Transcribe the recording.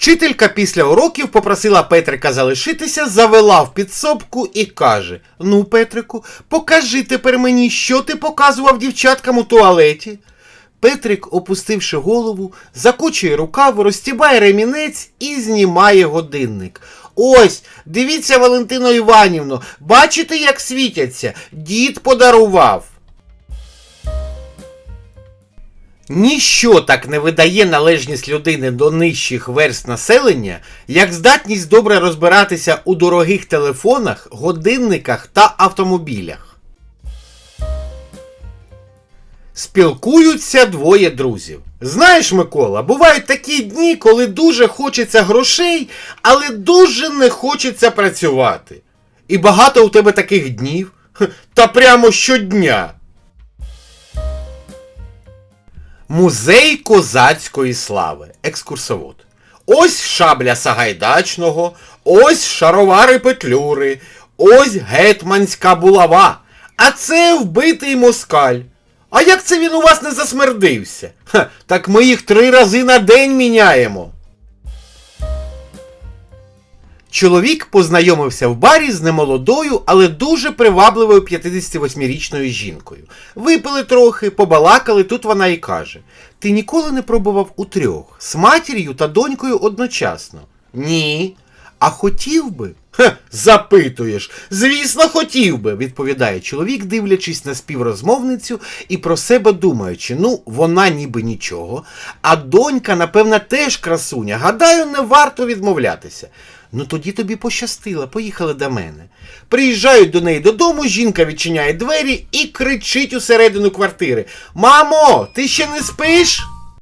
Вчителька після уроків попросила Петрика залишитися, завела в підсобку і каже: Ну, Петрику, покажи тепер мені, що ти показував дівчаткам у туалеті. Петрик, опустивши голову, закочує рукав, розтібає ремінець і знімає годинник. Ось, дивіться, Валентино Іванівно, бачите, як світяться? Дід подарував. Ніщо так не видає належність людини до нижчих верст населення, як здатність добре розбиратися у дорогих телефонах, годинниках та автомобілях. Спілкуються двоє друзів. Знаєш, Микола, бувають такі дні, коли дуже хочеться грошей, але дуже не хочеться працювати. І багато у тебе таких днів, та прямо щодня. Музей козацької слави. Екскурсовод. Ось шабля Сагайдачного, ось шаровари Петлюри, ось гетманська булава. А це вбитий москаль. А як це він у вас не засмердився? Ха, так ми їх три рази на день міняємо. Чоловік познайомився в барі з немолодою, але дуже привабливою 58-річною жінкою. Випили трохи, побалакали, тут вона і каже: Ти ніколи не пробував у трьох з матір'ю та донькою одночасно? Ні. А хотів би? Хе, запитуєш. Звісно, хотів би, відповідає чоловік, дивлячись на співрозмовницю і про себе думаючи, ну, вона ніби нічого, а донька, напевно, теж красуня. Гадаю, не варто відмовлятися. Ну тоді тобі пощастило, поїхали до мене. Приїжджають до неї додому, жінка відчиняє двері і кричить усередину квартири: Мамо, ти ще не спиш?